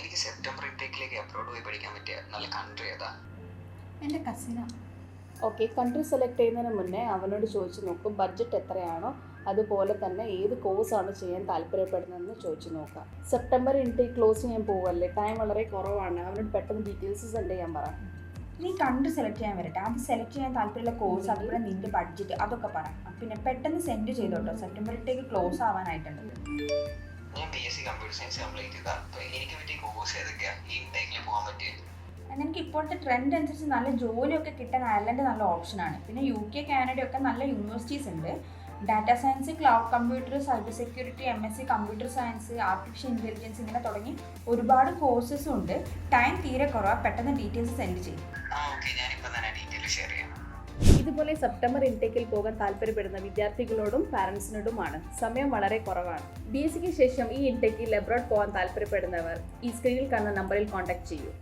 എനിക്ക് September ഇൻടേക്കിലേക്ക് abroad പോയി പഠിക്കാൻ പറ്റിയ നല്ല കൺട്രി ഏതാ? എന്റെ കസിനാ ഓക്കെ കൺട്രി സെലക്ട് ചെയ്യുന്നതിന് മുന്നേ അവനോട് ചോദിച്ചു നോക്കും ബഡ്ജറ്റ് എത്രയാണോ അതുപോലെ തന്നെ ഏത് കോഴ്സാണ് ചെയ്യാൻ താല്പര്യപ്പെടുന്നതെന്ന് ചോദിച്ചു നോക്കാം. സെപ്റ്റംബർ ഇൻടേക്ക് ക്ലോസ് ചെയ്യാൻ പോവല്ലേ? ടൈം വളരെ കുറവാണ്. അവനോട് പെട്ടെന്ന് ഡീറ്റെയിൽസ് സെൻഡ് ചെയ്യാൻ പറ. നീ കണ്ട് സെലക്ട് ചെയ്യാൻ വരട്ടെ. അത് സെലക്ട് ചെയ്യാൻ താല്പര്യമുള്ള കോഴ്സ് അതുപോലെ നിന്റെ ബഡ്ജറ്റ് അതൊക്കെ പറ. പിന്നെ പെട്ടെന്ന് സെൻഡ് ചെയ്തോട്ടോ. സെപ്റ്റംബർ ഇട്ടേക്ക് ക്ലോസ് ആവാനായിട്ടുണ്ട്. ഞാൻ ബി സയൻസ് കംപ്ലീറ്റ് ചെയ്താൽ എനിക്ക് പറ്റിയ കോഴ്സ് ഏതൊക്കെയാണ് ഈ ഇൻടേക്കിൽ പോകാൻ പറ്റിയത് എനിക്ക് ഇപ്പോഴത്തെ ട്രെൻഡ് അനുസരിച്ച് നല്ല ജോലിയൊക്കെ കിട്ടാൻ അയർലൻഡ് നല്ല ഓപ്ഷനാണ് പിന്നെ യു കെ കാനഡയൊക്കെ നല്ല യൂണിവേഴ്സിറ്റീസ് ഉണ്ട്. Data science cloud computer cyber security M S C computer science artificial intelligence ഇങ്ങനെ തുടങ്ങി ഒരുപാട് കോഴ്സസും ഉണ്ട്. ടൈം തീരെ കുറവാണ് പെട്ടെന്ന് ഡീറ്റെയിൽസ് സെൻഡ് ചെയ്യും. ഇതുപോലെ സെപ്റ്റംബർ ഇൻടേക്കിൽ പോകാൻ താല്പര്യപ്പെടുന്ന വിദ്യാർത്ഥികളോടും പാരൻസിനോടുമാണ് സമയം വളരെ കുറവാണ്. ബി എസ് സിക്ക് ശേഷം ഈ ഇൻടേക്കിൽ എബ്രോഡ് പോകാൻ താല്പര്യപ്പെടുന്നവർ ഈ സ്ക്രീനിൽ കാണുന്ന നമ്പറിൽ കോൺടാക്ട് ചെയ്യൂ.